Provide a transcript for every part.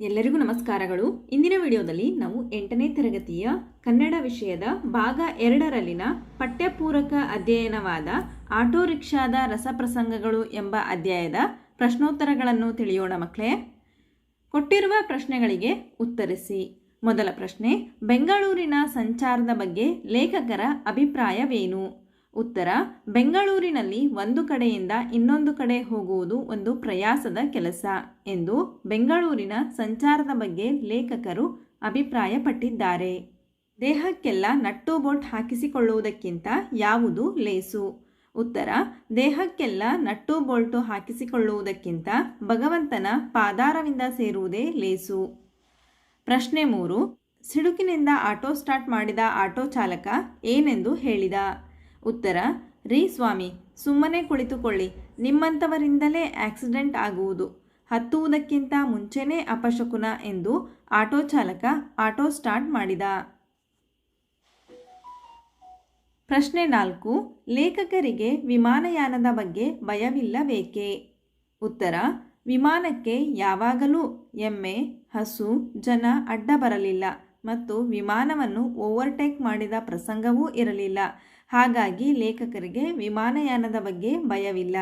ಎಲ್ಲರಿಗೂ ನಮಸ್ಕಾರಗಳು. ಇಂದಿನ ವಿಡಿಯೋದಲ್ಲಿ ನಾವು ಎಂಟನೇ ತರಗತಿಯ ಕನ್ನಡ ವಿಷಯದ ಭಾಗ ಎರಡರಲ್ಲಿನ ಪಠ್ಯಪೂರಕ ಅಧ್ಯಯನವಾದ ಆಟೋ ರಿಕ್ಷಾದ ರಸಪ್ರಸಂಗಗಳು ಎಂಬ ಅಧ್ಯಾಯದ ಪ್ರಶ್ನೋತ್ತರಗಳನ್ನು ತಿಳಿಯೋಣ ಮಕ್ಕಳೇ. ಕೊಟ್ಟಿರುವ ಪ್ರಶ್ನೆಗಳಿಗೆ ಉತ್ತರಿಸಿ. ಮೊದಲ ಪ್ರಶ್ನೆ, ಬೆಂಗಳೂರಿನ ಸಂಚಾರದ ಬಗ್ಗೆ ಲೇಖಕರ ಅಭಿಪ್ರಾಯವೇನು? ಉತ್ತರ, ಬೆಂಗಳೂರಿನಲ್ಲಿ ಒಂದು ಕಡೆಯಿಂದ ಇನ್ನೊಂದು ಕಡೆ ಹೋಗುವುದು ಒಂದು ಪ್ರಯಾಸದ ಕೆಲಸ ಎಂದು ಬೆಂಗಳೂರಿನ ಸಂಚಾರದ ಬಗ್ಗೆ ಲೇಖಕರು ಅಭಿಪ್ರಾಯಪಟ್ಟಿದ್ದಾರೆ. ದೇಹಕ್ಕೆಲ್ಲ ನಟ್ಟು ಬೋಲ್ಟ್ ಹಾಕಿಸಿಕೊಳ್ಳುವುದಕ್ಕಿಂತ ಯಾವುದು ಲೇಸು? ಉತ್ತರ, ದೇಹಕ್ಕೆಲ್ಲ ನಟ್ಟು ಬೋಲ್ಟು ಹಾಕಿಸಿಕೊಳ್ಳುವುದಕ್ಕಿಂತ ಭಗವಂತನ ಪಾದಾರವಿಂದ ಸೇರುವುದೇ ಲೇಸು. ಪ್ರಶ್ನೆ ಮೂರು, ಸಿಡುಕಿನಿಂದ ಆಟೋ ಸ್ಟಾರ್ಟ್ ಮಾಡಿದ ಆಟೋ ಚಾಲಕ ಏನೆಂದು ಹೇಳಿದ? ಉತ್ತರ, ರೀ ಸ್ವಾಮಿ, ಸುಮ್ಮನೆ ಕುಳಿತುಕೊಳ್ಳಿ. ನಿಮ್ಮಂಥವರಿಂದಲೇ ಆಕ್ಸಿಡೆಂಟ್ ಆಗುವುದು. ಹತ್ತುವುದಕ್ಕಿಂತ ಮುಂಚೆನೇ ಅಪಶಕುನ ಎಂದು ಆಟೋ ಚಾಲಕ ಆಟೋ ಸ್ಟಾರ್ಟ್ ಮಾಡಿದ. ಪ್ರಶ್ನೆ ನಾಲ್ಕು, ಲೇಖಕರಿಗೆ ವಿಮಾನಯಾನದ ಬಗ್ಗೆ ಭಯವಿಲ್ಲಬೇಕೆ? ಉತ್ತರ, ವಿಮಾನಕ್ಕೆ ಯಾವಾಗಲೂ ಎಮ್ಮೆ, ಹಸು, ಜನ ಅಡ್ಡ ಬರಲಿಲ್ಲ ಮತ್ತು ವಿಮಾನವನ್ನು ಓವರ್ಟೇಕ್ ಮಾಡಿದ ಪ್ರಸಂಗವೂ ಇರಲಿಲ್ಲ. ಹಾಗಾಗಿ ಲೇಖಕರಿಗೆ ವಿಮಾನಯಾನದ ಬಗ್ಗೆ ಭಯವಿಲ್ಲ.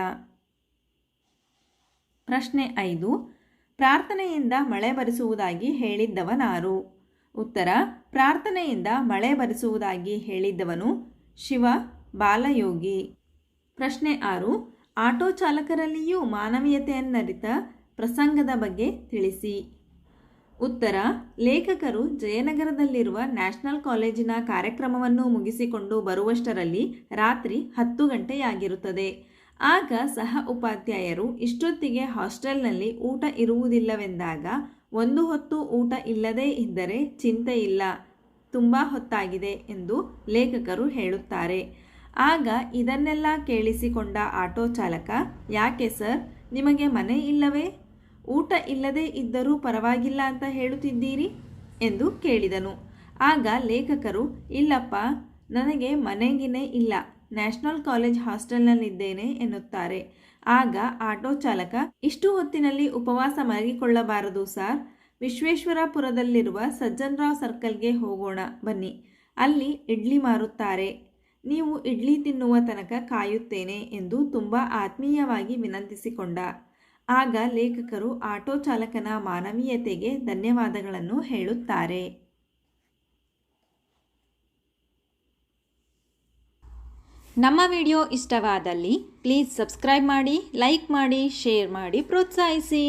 ಪ್ರಶ್ನೆ ಐದು, ಪ್ರಾರ್ಥನೆಯಿಂದ ಮಳೆ ಬರಿಸುವುದಾಗಿ ಹೇಳಿದ್ದವನಾರು? ಉತ್ತರ, ಪ್ರಾರ್ಥನೆಯಿಂದ ಮಳೆ ಬರಿಸುವುದಾಗಿ ಹೇಳಿದ್ದವನು ಶಿವ ಬಾಲಯೋಗಿ. ಪ್ರಶ್ನೆ ಆರು, ಆಟೋ ಚಾಲಕರಲ್ಲಿಯೂ ಮಾನವೀಯತೆಯನ್ನರಿತ ಪ್ರಸಂಗದ ಬಗ್ಗೆ ತಿಳಿಸಿ. ಉತ್ತರ, ಲೇಖಕರು ಜಯನಗರದಲ್ಲಿರುವ ನ್ಯಾಷನಲ್ ಕಾಲೇಜಿನ ಕಾರ್ಯಕ್ರಮವನ್ನು ಮುಗಿಸಿಕೊಂಡು ಬರುವಷ್ಟರಲ್ಲಿ ರಾತ್ರಿ ಹತ್ತು ಗಂಟೆಯಾಗಿರುತ್ತದೆ. ಆಗ ಸಹ ಉಪಾಧ್ಯಾಯರು ಇಷ್ಟೊತ್ತಿಗೆ ಹಾಸ್ಟೆಲ್ನಲ್ಲಿ ಊಟ ಇರುವುದಿಲ್ಲವೆಂದಾಗ ಒಂದು ಹೊತ್ತು ಊಟ ಇಲ್ಲದೇ ಇದ್ದರೆ ಚಿಂತೆ ಇಲ್ಲ, ತುಂಬ ಹೊತ್ತಾಗಿದೆ ಎಂದು ಲೇಖಕರು ಹೇಳುತ್ತಾರೆ. ಆಗ ಇದನ್ನೆಲ್ಲ ಕೇಳಿಸಿಕೊಂಡ ಆಟೋ ಚಾಲಕ, ಯಾಕೆ ಸರ್, ನಿಮಗೆ ಮನೆ ಇಲ್ಲವೇ? ಊಟ ಇಲ್ಲದೇ ಇದ್ದರೂ ಪರವಾಗಿಲ್ಲ ಅಂತ ಹೇಳುತ್ತಿದ್ದೀರಿ? ಎಂದು ಕೇಳಿದನು. ಆಗ ಲೇಖಕರು, ಇಲ್ಲಪ್ಪ, ನನಗೆ ಮನೆಗಿನೇ ಇಲ್ಲ, ನ್ಯಾಷನಲ್ ಕಾಲೇಜ್ ಹಾಸ್ಟೆಲ್ನಲ್ಲಿದ್ದೇನೆ ಎನ್ನುತ್ತಾರೆ. ಆಗ ಆಟೋ ಚಾಲಕ, ಇಷ್ಟು ಹೊತ್ತಿನಲ್ಲಿ ಉಪವಾಸ ಮಲಗಿಕೊಳ್ಳಬಾರದು ಸಾರ್. ವಿಶ್ವೇಶ್ವರಪುರದಲ್ಲಿರುವ ಸಜ್ಜನರಾವ್ ಸರ್ಕಲ್ಗೆ ಹೋಗೋಣ, ಬನ್ನಿ. ಅಲ್ಲಿ ಇಡ್ಲಿ ಮಾರುತ್ತಾರೆ. ನೀವು ಇಡ್ಲಿ ತಿನ್ನುವ ತನಕ ಕಾಯುತ್ತೇನೆ ಎಂದು ತುಂಬ ಆತ್ಮೀಯವಾಗಿ ವಿನಂತಿಸಿಕೊಂಡ. ಆಗ ಲೇಖಕರು ಆಟೋ ಚಾಲಕನ ಮಾನವೀಯತೆಗೆ ಧನ್ಯವಾದಗಳನ್ನು ಹೇಳುತ್ತಾರೆ. ನಮ್ಮ ವಿಡಿಯೋ ಇಷ್ಟವಾದಲ್ಲಿ ಪ್ಲೀಸ್ ಸಬ್ಸ್ಕ್ರೈಬ್ ಮಾಡಿ, ಲೈಕ್ ಮಾಡಿ, ಶೇರ್ ಮಾಡಿ, ಪ್ರೋತ್ಸಾಹಿಸಿ.